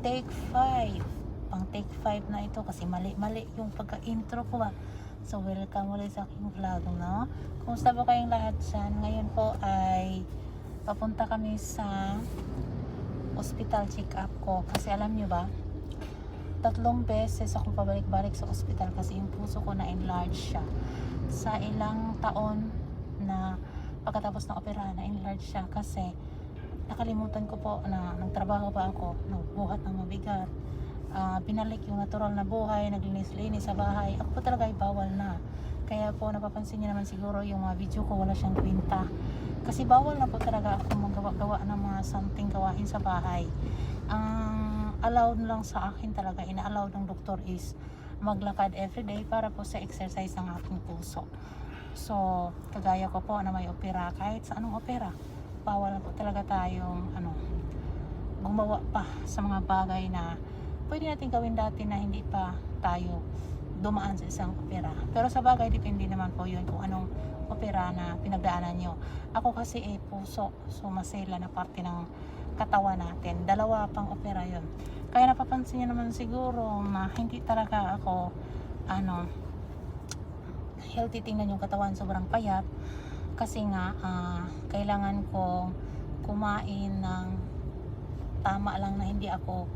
take 5. Pang take 5 na ito kasi mali-mali yung pagka-intro ko ba. So, welcome ulit sa aking vlog, no? Kumusta ba kayong lahat dyan? Ngayon po ay papunta kami sa hospital check-up ko. Kasi alam nyo ba, tatlong beses ako pabalik-balik sa hospital kasi yung puso ko na-enlarge siya. Sa ilang taon na pagkatapos ng opera, na-enlarge siya kasi nakalimutan ko po na nagtrabaho pa ako, nagbuhat ng mabigat, Ah, binalik yung natural na buhay, naglinis-linis sa bahay. Ako po talaga ay bawal na. Kaya po napapansin niyo naman siguro yung mga video ko wala siyang kwenta. Kasi bawal na po talaga ako magawa-gawa ng mga something gawain sa bahay. Ang allowed lang sa akin talaga, ina-allowed ng doktor is maglakad everyday para po sa exercise ng aking puso. So, kagaya ko po na may opera, kahit sa anong opera, bawal na po talaga tayong ano, gumawa pa sa mga bagay na pwede natin gawin dati na hindi pa tayo dumaan sa isang opera. Pero sa bagay, depende naman po yun kung anong opera na pinagdaanan nyo. Ako kasi eh, puso, so masela na parte ng katawan natin. Dalawa pang opera yun. Kaya napapansin nyo naman siguro na hindi talaga ako ano healthy tingnan yung katawan sobrang payat kasi nga ah, kailangan kong kumain ng tama lang na hindi ako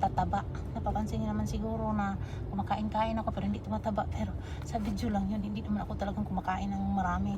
tataba. Napapansin niyo naman siguro na kumakain-kain ako pero hindi tumataba. Pero sa video lang yun, hindi naman ako talagang kumakain ng marami.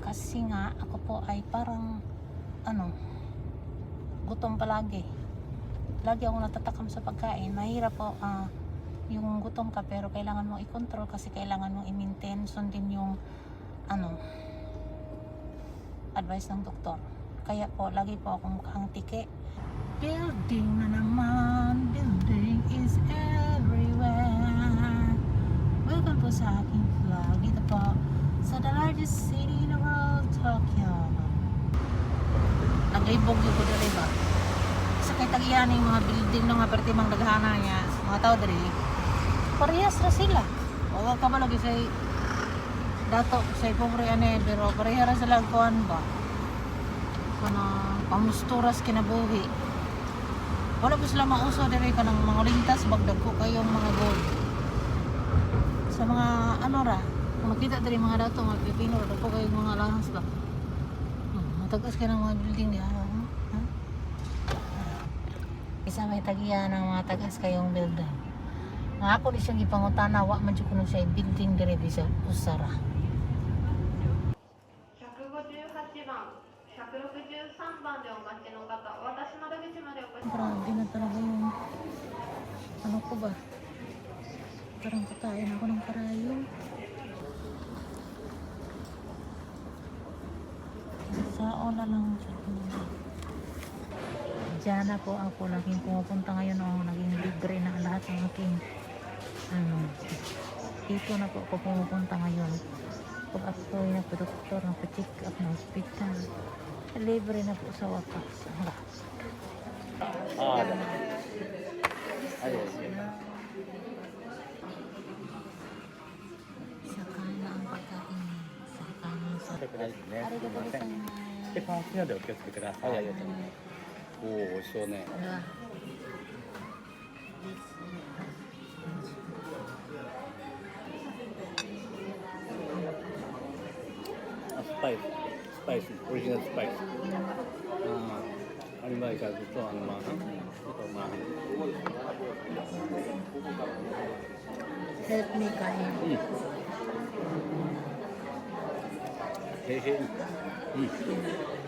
Kasi nga, ako po ay parang, ano, gutom palagi. Lagi ako natatakam sa pagkain. Mahirap po, ah, yung gutom ka pero kailangan mong i-control kasi kailangan mong i-maintain sundin yung, ano, advice ng doktor. Kaya po, lagi po akong mukhang tike. Building na naman, building is everywhere. Welcome po sa aking vlog. Dito po sa the largest city in the world, Tokyo. Naglibog yung ko dali ba? Sa kay tagiyan yung mga building ng mga pertimang daghana niya, mga tao dali. Parehas na sila. O ka ba sa dato sa pobre ane pero pareha ra sila kuan ba? Kana pamusturas kinabuhi. Wala po sila mauso diri ka ng mga lintas bagdag ko kayong mga gold. Sa mga ano ra kung makita diri mga dato mga Pilipino ra po kayong mga lahas ba? Hmm, matagas ka ng mga building di ha? Huh? isa may tagiya ng mga tagas kayong building. Nga ako di siyang ipangutana wa man jud kuno siya building diri di sa usara na talaga yung ano ko ba? Parang kakain ako ng karayo. Sao na lang Diyan na po ako laging pumupunta ngayon o naging libre na lahat ng aking ano. Dito na po ako pumupunta ngayon. Pag ako ay nagpa-doktor nagpa-check up ng hospital libre na po sa wakas ああ、でも。ありがとうございます。Saka na ang pagkain. Saka na sa... してくださいね。Arigato すみません。gozaimasu. で、パンチのでお気をつけください。はい、ありがとうございます。おお、美味しそうね。スパイス。スパイス。オリジナルスパイス。அன்பாக காத்துட்டு அன்பாகம் me, Kahin. Mm. Hey, hey. Mm.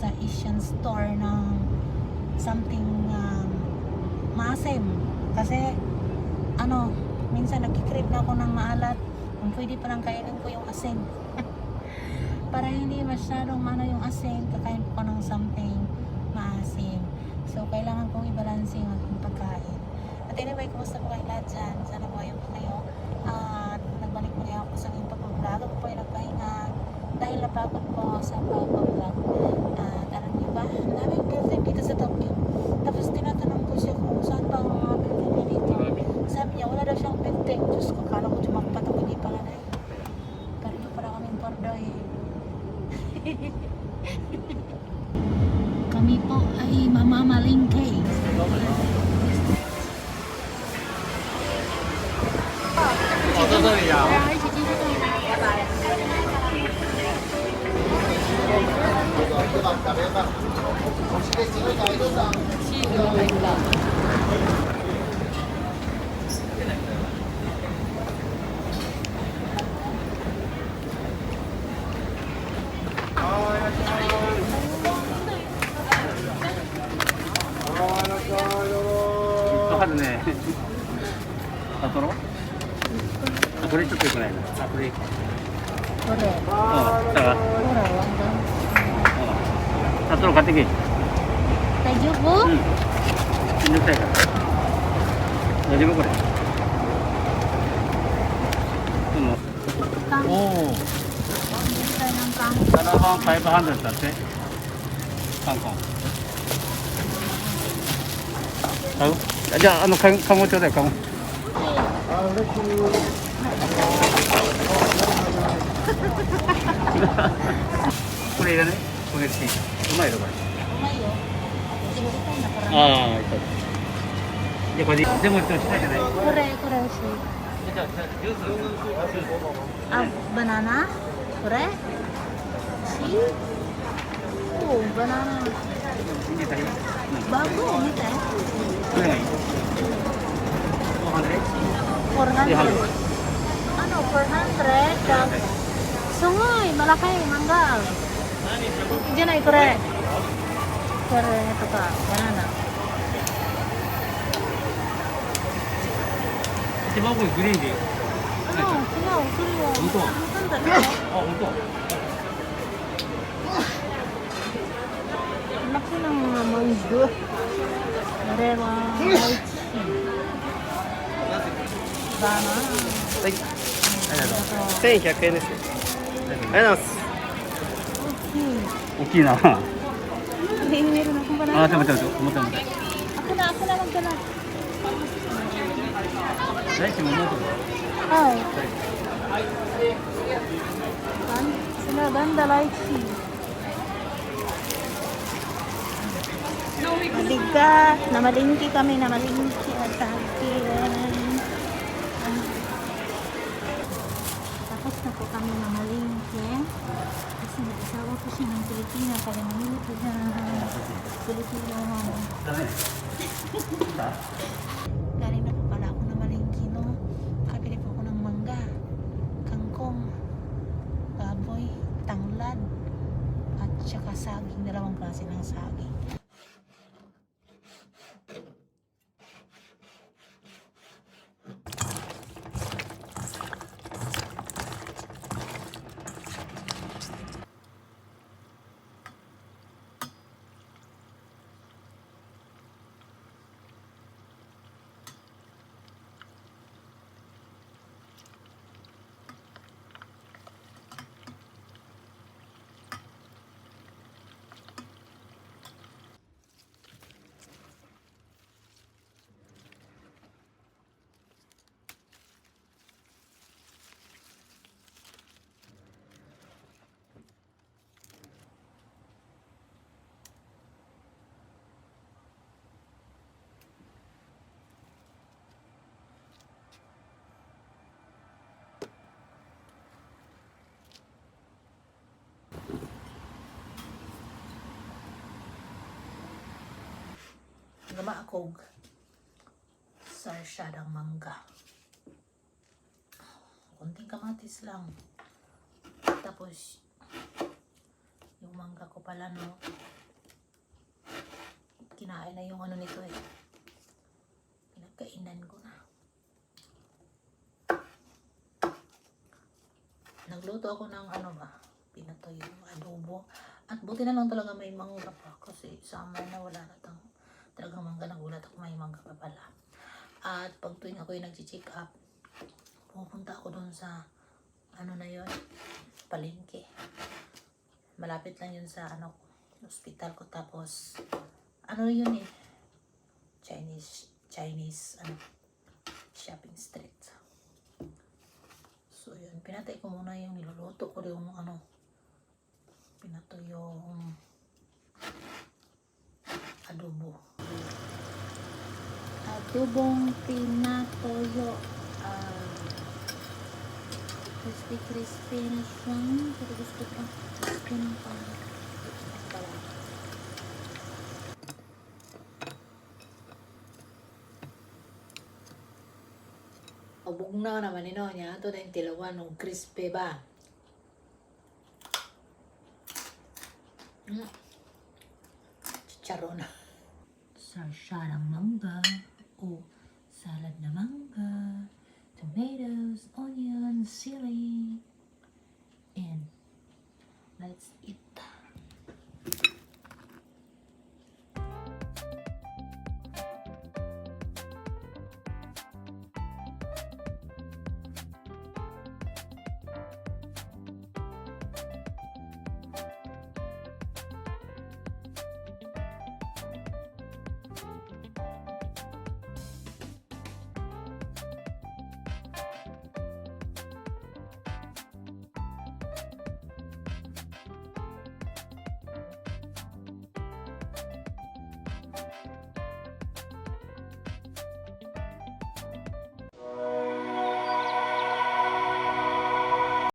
Sa Asian store ng something um, maasim. Kasi, ano, minsan nagkikrib na ako ng maalat. Kung pwede pa lang kainin ko yung asin. Para hindi masyadong ano yung asin, kakain ko ng something maasim. So, kailangan kong i-balance yung aking pagkain. At anyway, kumusta po kayo lahat dyan? Sana po ayun po kayo. At nagbalik muli ako sa aking pag-vlog. Ako po ay nagpahinga dahil napagod po sa pag-vlog. わかるね。サトロあ、これちょっとよくないな。あ、これいいか。Correct. うん、だから、Mura, wag daw. うん。サトロ買ってけ。うん。Tayo po? めんどくさいから。大丈夫？これ。でも、Kang. おお。さん。7番500だって。香港あじゃああのカモちょうだいかモ これいらない？これ好うまいよ。これいああい？たこれい。い See? Oh, banana. Bago, may teh 400. Ano, 400? Tapos, sungoy, malaki, manggal. Diyan ay kore. Kore, ito ka, banana. Diba ako yung oh di? oh sinaw, oh Ang oh na. Oh. のもんこれはしいだなはい。ありがとう。千百円です。ありがとうございます。大きいな。あ、食べて食べて、思った思った。大地も思う。はい。ん、それはんだ、Mabigat. Namalingki kami, namalingki at akin. Tapos na po kami namalingki. Kasi nag-asawa ko siya ng Pilipina. Kaya ng Pilipino. だね。Galing na po pala ako na malingki, no? Nakabili po ako ng mangga, kangkong, baboy, tanglad, at saka saging, dalawang klase ng saging. Gamakog sa syadang mangga. Kunting kamatis lang. Tapos, yung mangga ko pala, no, kinain na yung ano nito eh. Pinagkainan ko na. Nagluto ako ng ano ba, pinatoy yung adobo. At buti na lang talaga may mangga pa kasi summer na wala na tang talagang mangga nagulat ako may mangga pa pala. At pag tuwing ako yung nag-check up, pupunta ako doon sa ano na yon palengke. Malapit lang yun sa ano hospital ko tapos ano yun eh Chinese Chinese ano shopping street. So yun, pinatay ko muna yung niluluto ko yung ano pinato yung adobo. Adobong pinatoyo. Ah, crispy crispy na siya. Pero gusto ko crispy na pa. Ubog na naman ino niya. Ito na yung tilawan ng crispy ba? Mm. Chicharon sarsyarang mangga o salad na mangga, tomatoes, onion, celery, and let's eat